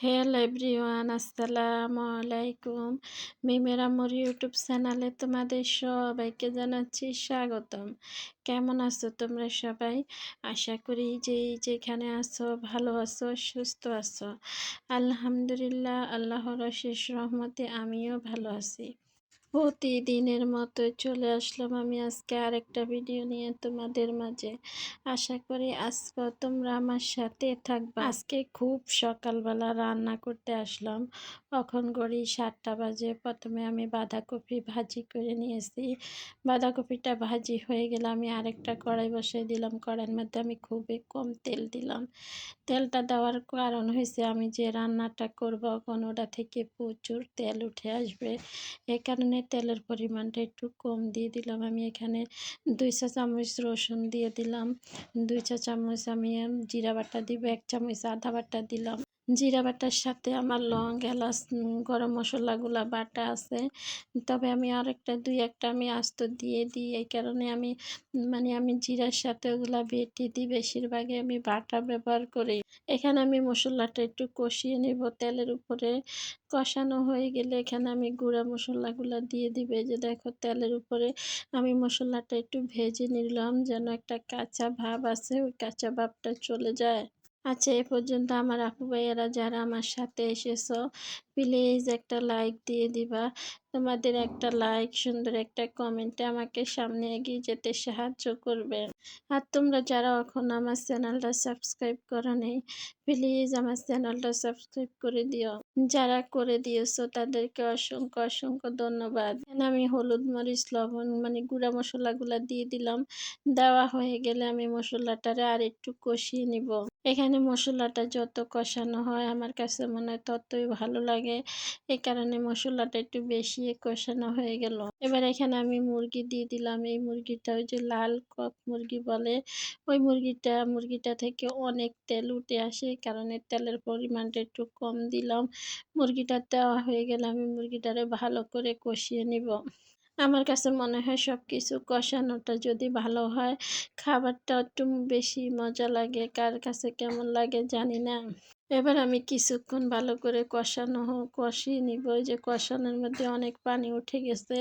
Hello everyone, আসসালামু আলাইকুম। মিমেরা মোর YouTube চ্যানেলে তোমাদের সবাইকে জানাচ্ছি স্বাগতম। কেমন আছো তোমরা সবাই? আশা করি যে যেখানে আছো ভালো আছো, সুস্থ আছো। আলহামদুলিল্লাহ, আল্লাহর শেষ রহমতে আমিও ভালো আছি। প্রতিদিনের মতো চলে আসলাম আমি আজকে আরেকটা ভিডিও নিয়ে তোমাদের মাঝে। আশা করি আজকে তোমরা আমার সাথে থাকবা। আজকে খুব সকালবেলা রান্না করতে আসলাম। কখন গড়ি সাতটা বাজে। প্রথমে আমি বাঁধাকপি ভাজি করে নিয়েছি। বাঁধাকপিটা ভাজি হয়ে গেলে আমি আরেকটা কড়াই বসিয়ে দিলাম। কড়াইয়ের মধ্যে আমি খুবই কম তেল দিলাম। তেলটা দেওয়ার কারণ হয়েছে আমি যে রান্নাটা করব ওটা থেকে প্রচুর তেল উঠে আসবে। এ কারণে তেলের পরিমাণটা একটু কম দিয়ে দিলাম। আমি এখানে দুই চা চামচ রসুন দিয়ে দিলাম। দুই চা চামচ আমি জিরা বাটা দিব, এক চামচ আদা বাটা দিলাম। জিরা বাটার সাথে আমার লং এলাচ গরম মশলাগুলা, বাটা আছে। তবে আমি আর একটা দুই একটা আমি আস্ত দিয়ে দিই, এই কারণে আমি মানে আমি জিরার সাথে ওগুলা বেটে দিই, বেশিরভাগই আমি বাটা ব্যবহার করি। এখানে আমি মশলাটা একটু কষিয়ে নেব, তেলের উপরে। কষানো হয়ে গেলে এখানে আমি গুঁড়া মশলাগুলো দিয়ে দিবে যে দেখো তেলের উপরে। আমি মশলাটা একটু ভেজে নিলাম, যেন একটা কাঁচা ভাব আছে, ওই কাঁচা ভাবটা চলে যায়। আচ্ছা এ পর্যন্ত আমার আপু ভাইয়েরা যারা আমার সাথে এসেছ প্লিজ একটা লাইক দিয়ে দিবা। তোমাদের একটা লাইক সুন্দর একটা কমেন্টে আমাকে সামনে এগিয়ে যেতে সাহায্য করবে। আর তোমরা যারা এখন আমার চ্যানেলটা সাবস্ক্রাইব করো নেই প্লিজ আমার চ্যানেলটা সাবস্ক্রাইব করে দিও। যারা করে দিয়েছ তাদেরকে অসংখ্য অসংখ্য ধন্যবাদ। আমি হলুদ মরিচ, লবণ মানে গুঁড়া মশলাগুলো দিয়ে দিলাম। দেওয়া হয়ে গেলে আমি মশলাটারে আর একটু কষিয়ে নিব। এখানে মশলাটা যত কষানো হয় আমার কাছে মনে হয় ততই ভালো লাগে। এই কারণে মশলাটা একটু বেশি কষানো হয়ে গেল। এবার এখানে আমি মুরগি দিয়ে দিলাম। এই মুরগিটা ওই যে লাল কক মুরগি বলে, ওই মুরগিটা মুরগিটা থেকে অনেক তেল উঠে আসে কারণে তেলের পরিমাণটা একটু কম দিলাম। মুরগিটা দেওয়া হয়ে গেলে আমি মুরগিটারে ভালো করে কষিয়ে নিব। আমার কাছে মনে হয় সব কিছু কষানোটা যদি ভালো হয় খাবারটা একটু বেশি মজা লাগে। কার কাছে কেমন লাগে জানি না। এবার আমি কিছুক্ষণ ভালো করে কষানো কষিয়ে নিব। যে কষানোর মধ্যে অনেক পানি উঠে গেছে।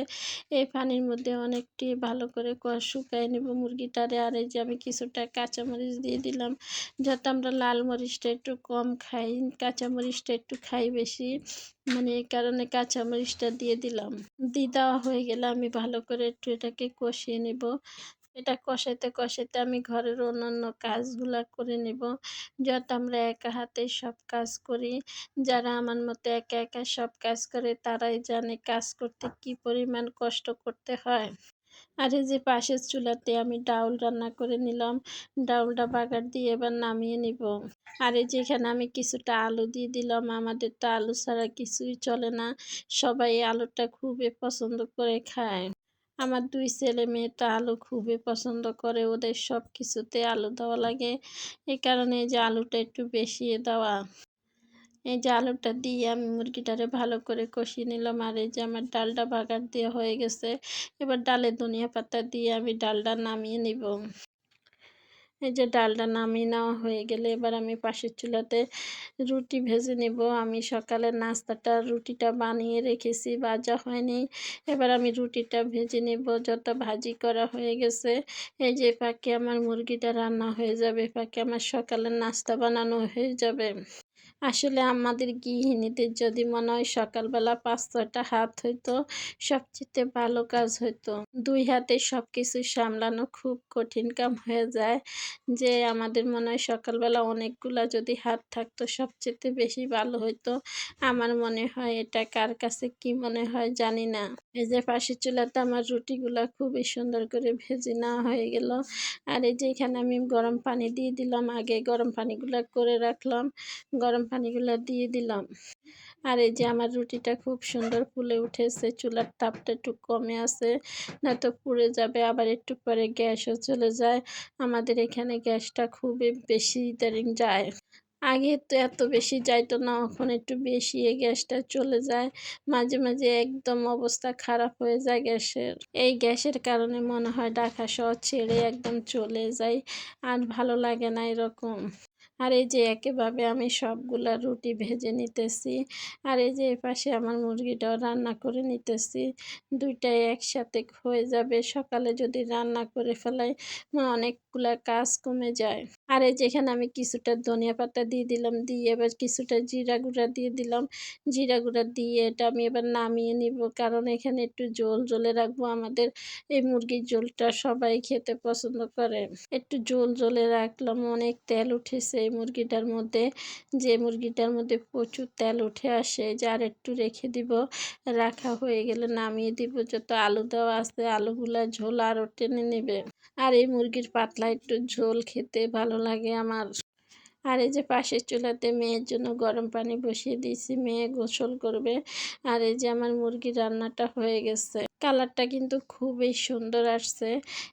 এই পানির মধ্যে অনেকটি ভালো করে শুকাই নিব মুরগিটারে। আর এই যে আমি কিছুটা কাঁচামরিচ দিয়ে দিলাম। যাতে আমরা লাল মরিচটা একটু কম খাই, কাঁচামরিচটা একটু খাই বেশি। মানে এই কারণে কাঁচামরিচটা দিয়ে দিলাম। দিয়ে দেওয়া হয়ে গেলে আমি ভালো করে একটু এটাকে কষিয়ে নেব। এটা কষাইতে কষাইতে আমি ঘরের অন্যান্য কাজগুলা করে নেব। যত আমরা একা হাতে সব কাজ করি, যারা আমার মতো একা একা সব কাজ করে, তারাই জানে কাজ করতে কি পরিমাণ কষ্ট করতে হয়। আর এই যে পাশের চুলাতে আমি ডাউল রান্না করে নিলাম, ডাউলটা বাগার দিয়ে এবার নামিয়ে নিব। আর এই যেখানে আমি কিছুটা আলু দিয়ে দিলাম, আমাদের তো আলু ছাড়া কিছুই চলে না। সবাই আলুটা খুবই পছন্দ করে খায়। আমার দুই ছেলে মেয়েটা আলু খুবই পছন্দ করে, ওদের সব কিছুতে আলু দেওয়া লাগে। এই কারণে যে আলুটা একটু বেশি দেওয়া। এই যে আলুটা দিয়ে আমি মুরগিটারে ভালো করে কষিয়ে নিলাম আর এই যে আমার ডালটা বাগার দিয়ে হয়ে গেছে। এবার ডালে ধনিয়া পাতা দিয়ে আমি ডালটা নামিয়ে নিব। এই যে ডালটা নামিয়ে নেওয়া হয়ে গেলে এবার আমি পাশের চুলাতে রুটি ভেজে নেব। আমি সকালে নাস্তাটা, রুটিটা বানিয়ে রেখেছি, ভাজা হয়নি। এবার আমি রুটিটা ভেজে নেব। যত ভাজি করা হয়ে গেছে, এই যে পাকে আমার মুরগিটা রান্না হয়ে যাবে পাকে আমার সকালের নাস্তা বানানো হয়ে যাবে। আসলে আমাদের গৃহিণীদের যদি মনে হয় সকালবেলা পাঁচ ছয়টা হাত হইতো, সবচেয়ে ভালো কাজ হইতো। দুই হাতে সব কিছু সামলানো খুব কঠিন কাম হয়ে যায়। যে আমাদের মনে হয় সকালবেলা অনেকগুলা যদি হাত থাকতো, সবচেয়ে বেশি ভালো হইতো। আমার মনে হয় এটা কার কাছে কি মনে হয় জানি না। এই যে পাশে চুলাতে আমার রুটিগুলা খুবই সুন্দর করে ভেজে নেওয়া হয়ে গেল। আর এই যে এখানে আমি গরম পানি দিয়ে দিলাম, আগে গরম পানিগুলা করে রাখলাম। গরম পানিগুলো দিয়ে দিলাম। আর এই যে আমার রুটিটা খুব সুন্দর ফুলে উঠেছে, চুলার তাপটা একটু কমে আছে না তো পুড়ে যাবে, আবার একটু পরে গ্যাসও চলে যায়। আমাদের এখানে গ্যাসটা খুবই বেশি ইদারিং যায়। আগে তো এত বেশি যাইতো না, এখন একটু বেশি গ্যাসটা চলে যায়। মাঝে মাঝে একদম অবস্থা খারাপ হয়ে যায় গ্যাসের। এই গ্যাসের কারণে মনে হয় ঢাকা শহর ছেড়ে একদম চলে যায় আর ভালো লাগে না এরকম। আর এই যে একেভাবে আমি সবগুলা রুটি ভেজে নিতেছি, আর এই যে এপাশে আমার মুরগিটাও রান্না করে নিতেছি, দুইটাই একসাথে হয়ে যাবে। সকালে যদি রান্না করে ফেলাই অনেকগুলা কাজ কমে যায়। আর এই যেখানে আমি কিছুটা ধনিয়া পাতা দিয়ে দিলাম, দিয়ে এবার কিছুটা জিরা গুঁড়া দিয়ে দিলাম। জিরা গুঁড়া দিয়ে এটা আমি এবার নামিয়ে নিব, কারণ এখানে একটু জল জলে রাখব। আমাদের এই মুরগির ঝোলটা সবাই খেতে পছন্দ করে। একটু জল জলে রাখলাম, অনেক তেল উঠেছে এই মুরগিটার মধ্যে। যে মুরগিটার মধ্যে প্রচুর তেল উঠে আসে যার একটু রেখে দিব, রাখা হয়ে গেলে নামিয়ে দিব, যত আলু দেওয়া আছে, আলুগুলা ঝোল আরও টেনে নেবে। আর এই মুরগির পাতলা একটু ঝোল খেতে ভালো লাগে আমার। আর এই যে পাশের চুলাতে মেয়ের জন্য গরম পানি বসিয়ে দিয়েছি, মেয়ে গোসল করবে। আর এই যে আমার মুরগির রান্নাটা হয়ে গেছে। কালারটা কিন্তু খুবই সুন্দর আসছে।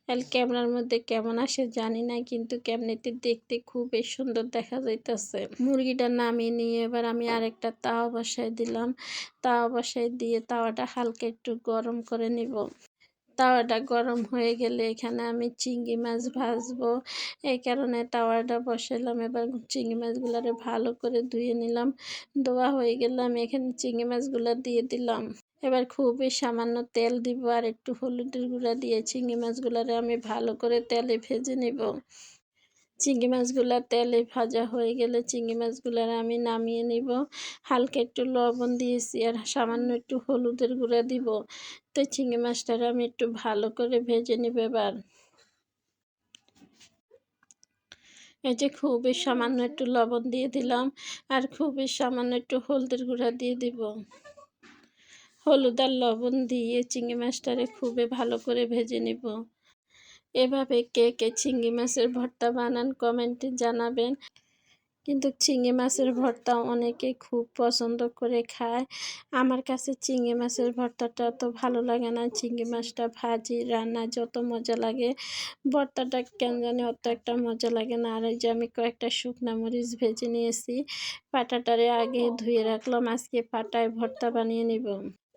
আর ক্যামেরার মধ্যে কেমন আসে জানি না, কিন্তু কেমনিতে দেখতে খুবই সুন্দর দেখা যাইতেছে। মুরগিটা নামিয়ে নিয়ে এবার আমি আরেকটা তাওয়া বসাই দিলাম। তাওয়া বসাই দিয়ে তাওয়াটা হালকা একটু গরম করে নিব। তাওয়াটা গরম হয়ে গেলে এখানে আমি চিংড়ি মাছ ভাজবো। এই কারণে তাওয়াটা বসালাম এবার চিংড়ি মাছগুলোরে ভালো করে ধুয়ে নিলাম। ধোয়া হয়ে গেলে আমি এখানে চিংড়ি মাছগুলো দিয়ে দিলাম। এবার খুবই সামান্য তেল দিব আর একটু হলুদের গুঁড়া দিয়ে চিংড়ি মাছগুলোরে আমি ভালো করে তেলে ভেজে নিব। চিংড়ি মাছগুলা তেলে ভাজা হয়ে গেলে চিংড়ি মাছগুলার আমি নামিয়ে নিব। হালকা একটু লবণ দিয়েছি আর সামান্য একটু হলুদের গুঁড়া দিব। তো চিংড়ি মাছটার আমি একটু ভালো করে ভেজে নিব এবার। এই যে খুবই সামান্য একটু লবণ দিয়ে দিলাম আর খুবই সামান্য একটু হলদের গুঁড়া দিয়ে দিব। হলুদ আর লবণ দিয়ে চিংড়ি মাছটারে খুবই ভালো করে ভেজে নিব। এভাবে কে কে চিংড়ি মাছের ভর্তা বানান কমেন্টে জানাবেন। কিন্তু চিংড়ি মাছের ভর্তা অনেকে খুব পছন্দ করে খায়। আমার কাছে চিংড়ি মাছের ভর্তাটা তো ভালো লাগে না। চিংড়ি মাছটা ভাজি, রান্না যত মজা লাগে, ভর্তাটা কেন জানি অত একটা মজা লাগে না। আর এই যে আমি কয়েকটা শুকনো মরিচ ভেজে নিয়েছি, পাটাটারে আগে ধুয়ে রাখলাম, আজকে পাটায় ভর্তা বানিয়ে নিব।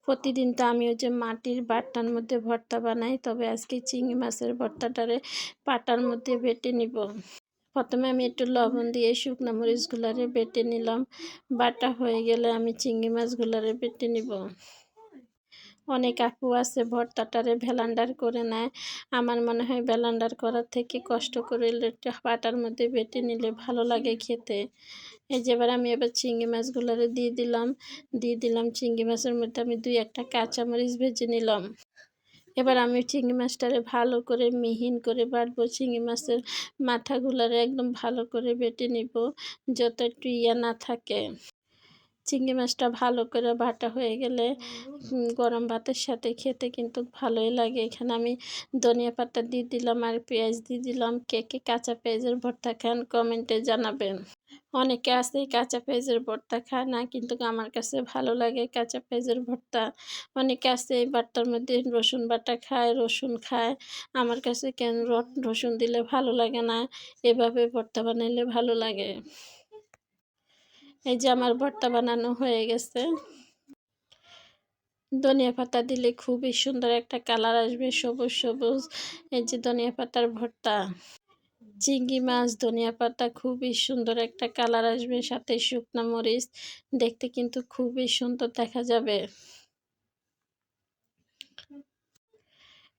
প্রতিদিন তো আমি ওই যে মাটির বাটটার মধ্যে ভর্তা বানাই, তবে আজকে চিংড়ি মাছের ভর্তাটারে পাটার মধ্যে বেটে নিব। প্রথমে আমি একটু লবণ দিয়ে শুকনো মরিচগুলারে বেটে নিলাম। বাটা হয়ে গেলে আমি চিংড়ি মাছগুলারে বেটে নিব। অনেক আপু আছে, ভর্তাটারে ভেলান্ডার করে নেয়। আমার মনে হয় ভেলান্ডার করার থেকে কষ্ট করে পাটার মধ্যে বেটে নিলে ভালো লাগে খেতে। এই যে এবার আমি এবার চিংড়ি মাছগুলোরে দিয়ে দিলাম। দিয়ে দিলাম চিংড়ি মাছের মধ্যে আমি দুই একটা কাঁচামরিচ ভেজে নিলাম। এবার আমি চিংড়ি মাছটারে ভালো করে মিহিন করে বাটবো। চিংড়ি মাছের মাথাগুলারে একদম ভালো করে বেটে নিব, যত একটু ইয়া না থাকে। চিংড়ি মাছটা ভালো করে বাটা হয়ে গেলে গরম ভাতের সাথে খেতে কিন্তু ভালোই লাগে। এখানে আমি ধনিয়া পাতা দিয়ে দিলাম আর পেঁয়াজ দিয়ে দিলাম। কে কে কাঁচা পেঁয়াজের ভর্তা খান কমেন্টে জানাবেন। অনেকে আছে কাঁচা পেঁয়াজের ভর্তা খায় না কিন্তু আমার কাছে ভালো লাগে কাঁচা পেঁয়াজের ভর্তা। অনেকে আছে এই ভর্তার মধ্যে রসুন বাটা খায় রসুন খায়। আমার কাছে কেন রসুন দিলে ভালো লাগে না? এভাবে ভর্তা বানাইলে ভালো লাগে। এই যে আমার ভর্তা বানানো হয়ে গেছে। ধনিয়া পাতা দিলে খুবই সুন্দর একটা কালার আসবে, সবুজ সবুজ। এই যে ধনিয়া পাতার ভর্তা, চিংড়ি মাছ, ধনিয়া পাতা, খুবই সুন্দর একটা কালার আসবে। সাথে শুকনো মরিচ, দেখতে কিন্তু খুবই সুন্দর দেখা যাবে।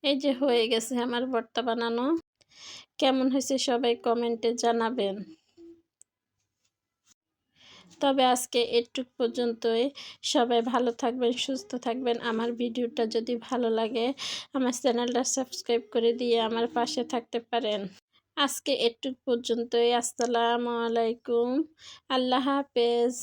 এই যে হয়ে গেছে আমার ভর্তা বানানো। কেমন হয়েছে সবাই কমেন্টে জানাবেন। তবে আজকে এটুক পর্যন্তই। সবাই ভালো থাকবেন, সুস্থ থাকবেন। আমার ভিডিওটা যদি ভালো লাগে, আমার চ্যানেলটা সাবস্ক্রাইব করে দিয়ে আমার পাশে থাকতে পারেন। আজকে এটুক পর্যন্তই। আসসালামু আলাইকুম। আল্লাহ হাফেজ।